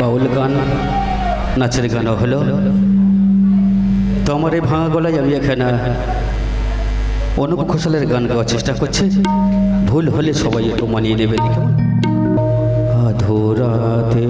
বাউল গান, নাচের গানও হলো। তো আমার এই ভাঙা গলায় আমি এখানে অনুপ ঘোষালের গান গাওয়ার চেষ্টা করছি। ভুল হলে সবাই একটু মানিয়ে নেবে। আধুরাতে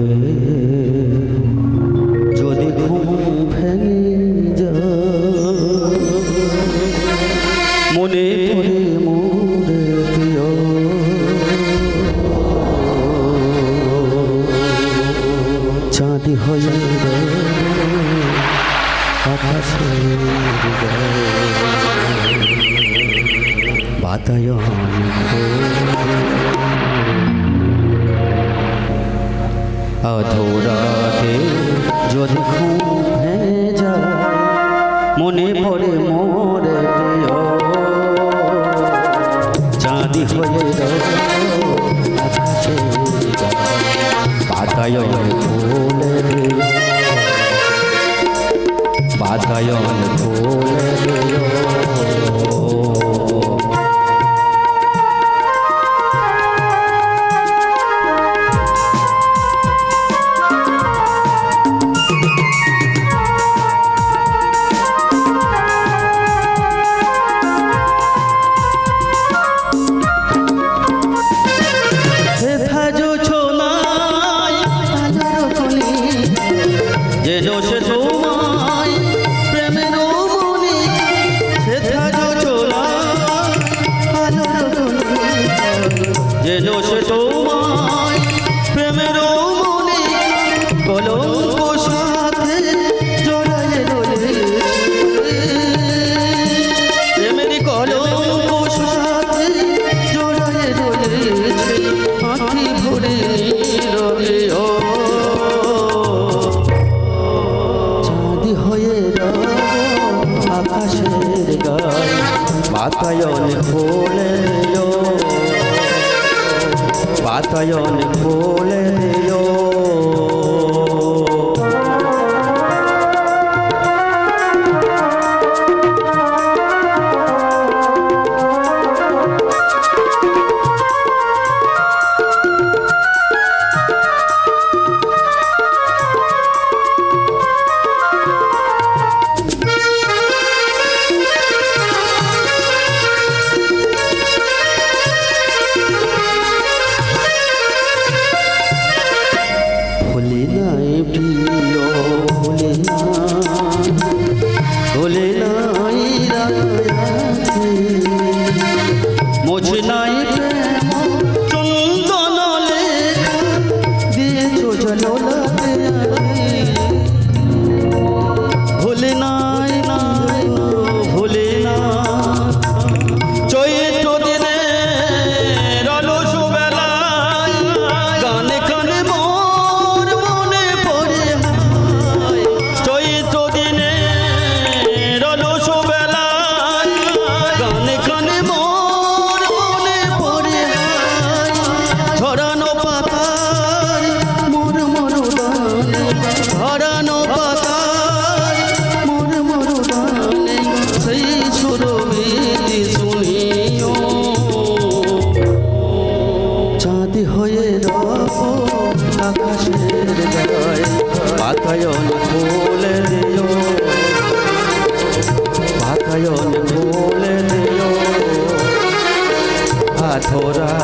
নয়ন অধোরাতে যদি খুঁজে যা মনে পড়ে মোর প্রিয়। চাঁদি হয়ে পাতায় ফুল পাতায় বাতায়ন ফুল বাতায়ন ফুল lola ভরা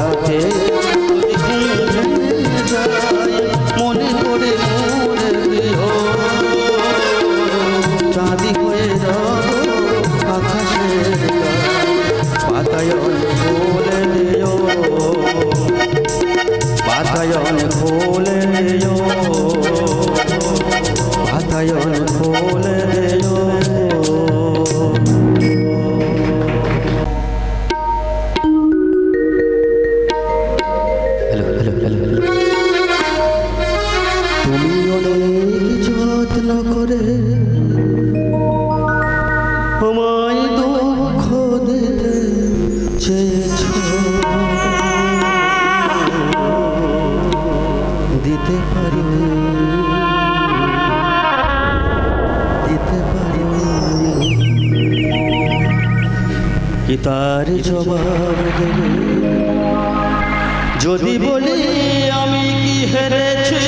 কি তার জবাব দেবে। যদি বলি আমি কি হেরেছি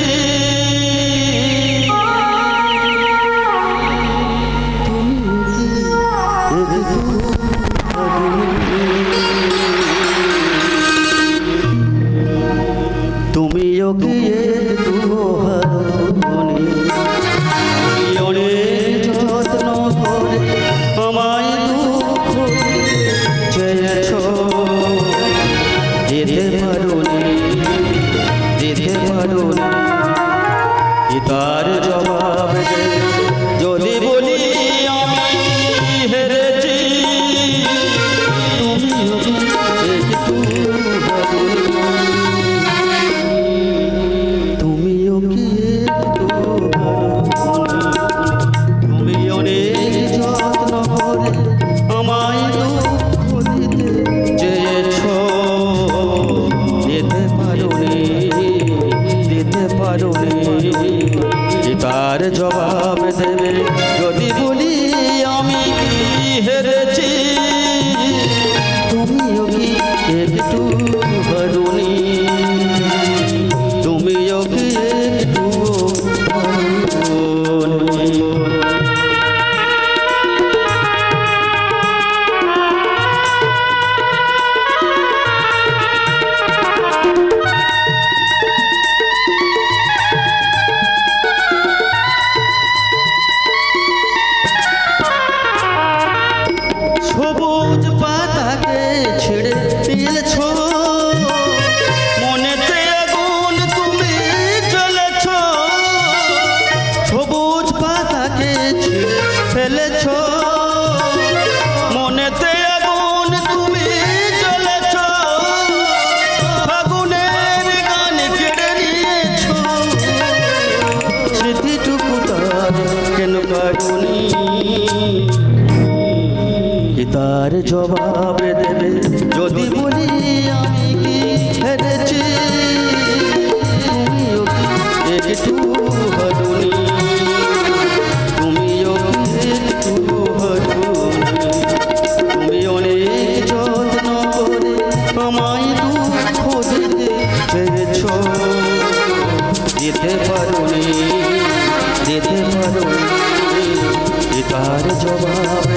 পারোনি। তার জবাব দেবে। জবাব দেবে। যদি বলি আমি কি হেরেছি তুমিও তুমিও তার জবাব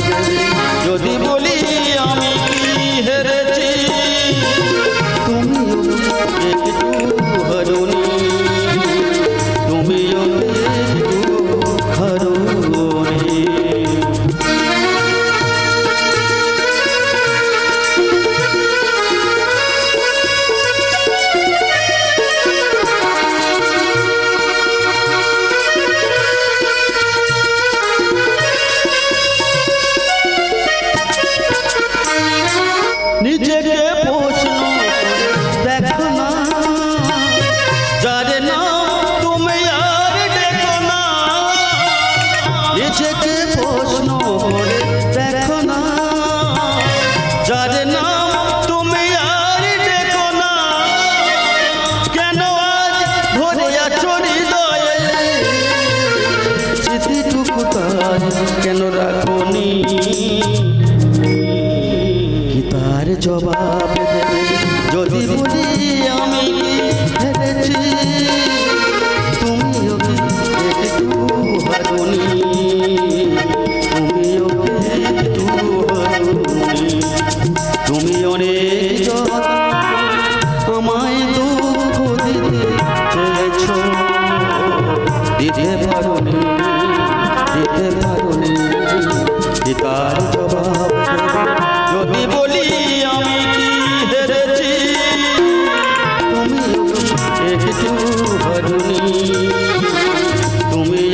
জবা তুমি